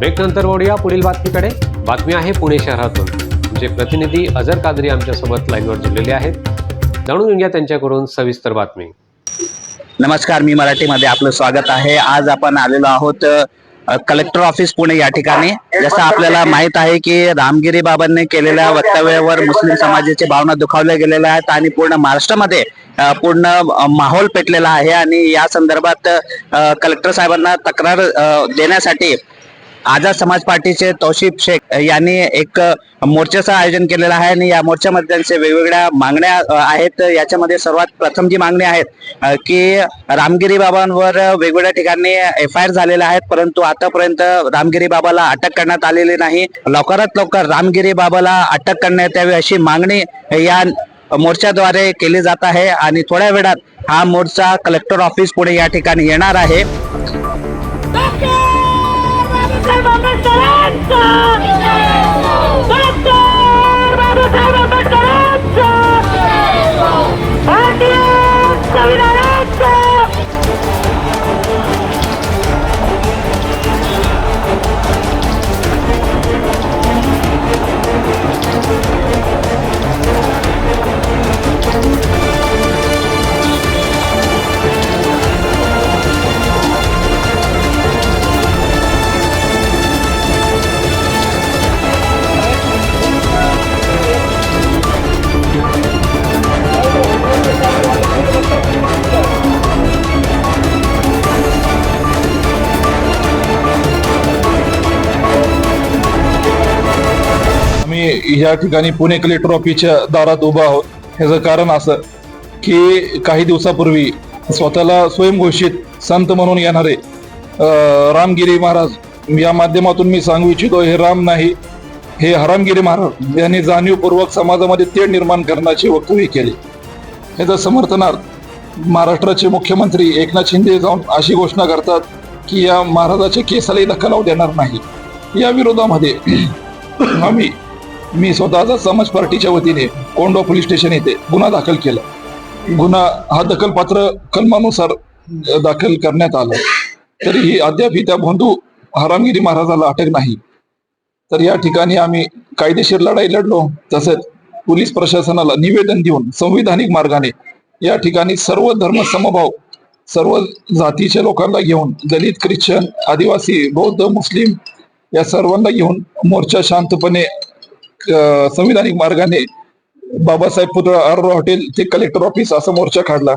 Break नंतर वळूया पुढील बातमीकडे. बातमी आहे पुणे शहरातून. आमचे प्रतिनिधी अजर कादरी आमच्यासोबत लाईनवर जुळलेले आहेत. जाणून घेऊया त्यांच्याकडून सविस्तर बातमी. नमस्कार मी मराठीमध्ये आपलं स्वागत आहे. आज आपण आलेलो आहोत कलेक्टर ऑफिस पुणे या ठिकाणी. जसं आपल्याला माहीत आहे की रामगिरी बाबांनी केलेल्या वक्तव्यावर मुस्लिम समाजाची भावना दुखावल्या गेलेल्या आहेत आणि पूर्ण महाराष्ट्रामध्ये पूर्ण माहोल पेटलेला आहे. आणि या संदर्भात कलेक्टर साहेबांना तक्रार देण्यासाठी आझाद समाज पार्टीचे तौशिफ शेख यांनी एक मोर्चाचं आयोजन केलेलं आहे आणि या मोर्चामध्ये त्यांचे वेगवेगळ्या मागण्या आहेत. याच्यामध्ये सर्वात प्रथम जी मागणी आहेत की रामगिरी बाबांवर वेगवेगळ्या ठिकाणी एफ आय आर झालेल्या आहेत परंतु आतापर्यंत रामगिरी बाबाला अटक करण्यात आलेली नाही. लवकरात लवकर रामगिरी बाबाला अटक करण्यात यावी अशी मागणी या मोर्चाद्वारे केली जात आहे आणि थोड्या वेळात हा मोर्चा कलेक्टर ऑफिस पुढे या ठिकाणी येणार आहे. ¡Extrema Mesa या ठिकाणी पुणे कलेक्टर ट्रॉफीच्या दारात उभा आहोत. ह्याचं कारण असं की काही दिवसापूर्वी स्वतःला स्वयंघोषित संत म्हणून येणारे रामगिरी महाराज या माध्यमातून मी सांगू इच्छितो हे राम नाही हे हरामगिरी महाराज यांनी जाणीवपूर्वक समाजामध्ये तेढ निर्माण करण्याची वक्तव्य केली. याचं समर्थनार्थ महाराष्ट्राचे मुख्यमंत्री एकनाथ शिंदे जाऊन अशी घोषणा करतात की या महाराजाच्या केसालाही धक्का लावू देणार नाही. या विरोधामध्ये आम्ही मी स्वतःचा समाज पार्टीच्या वतीने कोंडवा पोलीस स्टेशन येथे गुन्हा दाखल केला. गुन्हा हा दखलपात्र कलमानुसार दाखल करण्यात आला. तरीही अद्यापही त्या बंधू हरामगिरी महाराजाला अटक नाही. तर या ठिकाणी आम्ही कायदेशीर लढाई लढलो. तसंच पोलीस प्रशासनाला निवेदन देऊन संविधानिक मार्गाने या ठिकाणी सर्व धर्म समभाव सर्व जातीच्या लोकांना घेऊन दलित ख्रिश्चन आदिवासी बौद्ध मुस्लिम या सर्वांना घेऊन मोर्चा शांतपणे संविधानिक मार्गाने बाबासाहेब पुतळा आर हॉटेल ते कलेक्टर ऑफिस असा मोर्चा काढला.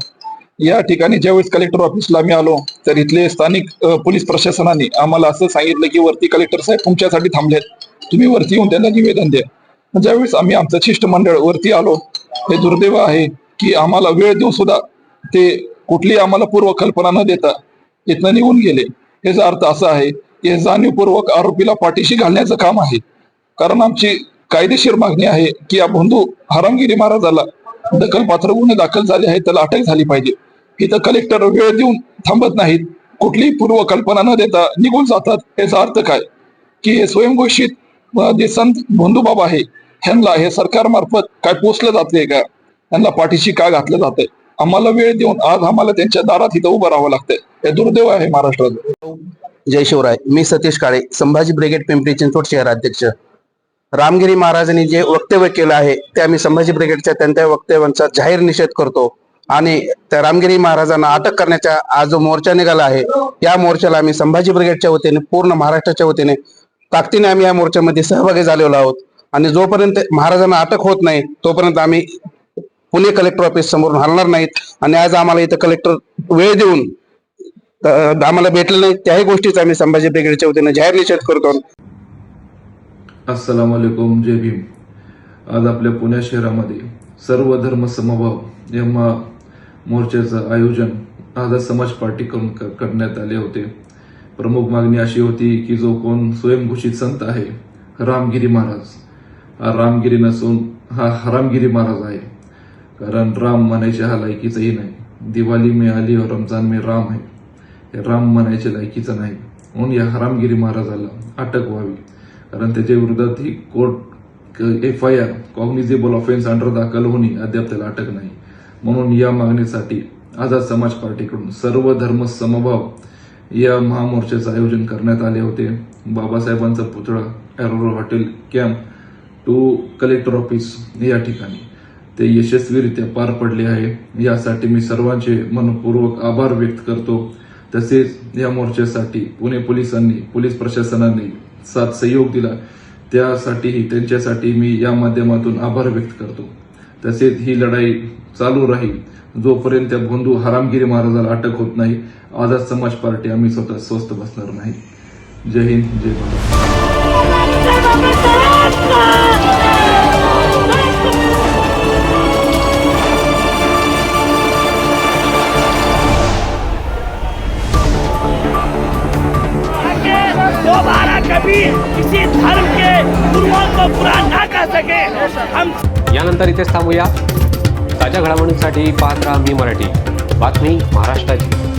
या ठिकाणी ज्यावेळेस कलेक्टर ऑफिसला आम्ही आलो तर इथले स्थानिक पोलीस प्रशासनाने आम्हाला असं सांगितलं की वरती कलेक्टर साहेब तुमच्यासाठी थांबलेत. तुम्ही वरती येऊन त्यांना निवेदन द्या. ज्यावेळेस आम्ही आमचं शिष्टमंडळ वरती आलो हे दुर्दैव आहे की आम्हाला वेळ देऊन सुद्धा ते कुठली आम्हाला पूर्व कल्पना न देता इथनं निघून गेले. याचा अर्थ असा आहे की हे जाणीवपूर्वक आरोपीला पाठीशी घालण्याचं काम आहे. कारण आमची कायदेशीर मागणी आहे की या बंधू हरामगिरी महाराजाला दखलपात्र गुन्हे दाखल झाले आहेत त्याला अटक झाली पाहिजे. इथं कलेक्टर वेळ देऊन थांबत नाहीत. कुठलीही पूर्वकल्पना न देता निघून जातात. याचा अर्थ काय? की हे स्वयंघोषित जे संत बंधू बाबा आहे ह्यांना हे सरकार मार्फत काय पोचलं जाते का? त्यांना पाठीशी का घातलं जातंय आम्हाला वेळ देऊन आज आम्हाला त्यांच्या दारात इथं उभं राहावं लागतंय. हे दुर्दैव आहे महाराष्ट्रात जय शिवराय. मी सतीश काळे संभाजी ब्रिगेड पिंपरी चिंचवड शहराध्यक्ष रामगिरी महाराजांनी जे वक्तव्य केलं आहे ते आम्ही संभाजी ब्रिगेडच्या त्यांच्या वक्तव्यांचा जाहीर निषेध करतो आणि त्या रामगिरी महाराजांना अटक करण्याचा आज जो मोर्चा निघाला आहे या मोर्चाला आम्ही संभाजी ब्रिगेडच्या वतीने पूर्ण महाराष्ट्राच्या वतीने ताकदीने आम्ही या मोर्चामध्ये सहभागी झालेलो आहोत. आणि जोपर्यंत महाराजांना अटक होत नाही तोपर्यंत आम्ही पुणे कलेक्टर ऑफिस समोरून हलणार नाहीत. आणि आज आम्हाला इथं कलेक्टर वेळ देऊन आम्हाला भेटलं नाही त्याही गोष्टीचा आम्ही संभाजी ब्रिगेडच्या वतीने जाहीर निषेध करतो. अस्सलाम वालेकुम जय भीम आज आपल्या पुणे शहरामध्ये सर्व धर्म समभाव या मोर्चाचं आयोजन आज समाज पार्टीकडून क- करण्यात आले होते. प्रमुख मागणी अशी होती की जो कोण स्वयंघोषित संत आहे रामगिरी महाराज. हा रामगिरी नसून हा हरामगिरी महाराज आहे. कारण राम म्हणायच्या हा लायकीचाही नाही. दिवाळी मे आली और रमजान में राम आहे. हे राम म्हणायच्या लायकीचं नाही. म्हणून या हरामगिरी महाराजाला अटक व्हावी. कारण त्याच्या विरोधात ही court F I R cognizable offence under दाखल होणे अद्याप त्याला अटक नाही. म्हणून या मागणीसाठी आझाद समाज पार्टीकडून सर्व धर्म समभाव या महामोर्चाचं आयोजन करण्यात आले होते. बाबासाहेबांचा पुतळा एरोरो hotel camp to collector office या ठिकाणी. ते यशस्वीरित्या पार पडले आहे. यासाठी मी सर्वांचे मनपूर्वक आभार व्यक्त करतो. तसेच या मोर्चासाठी पुणे पोलिसांनी पोलीस प्रशासनाने साथ सहयोग दिला. त्यासाठीही त्यांच्यासाठी मी या माध्यमातून आभार व्यक्त करतो. तसेच ही लढाई चालू राहील. जोपर्यंत त्या बंधू हरामगिरी महाराजाला अटक होत नाही आझाद समाज पार्टी आम्ही स्वतः स्वस्थ बसणार नाही. जय हिंद जय भारत. किसी धर्म के गुरुओं को पूरा ना कर सके। हम यानंतर इथेच थांबूया. ताज्या घडामोडींसाठी पाहत राहा मी मराठी. बातमी महाराष्ट्राची.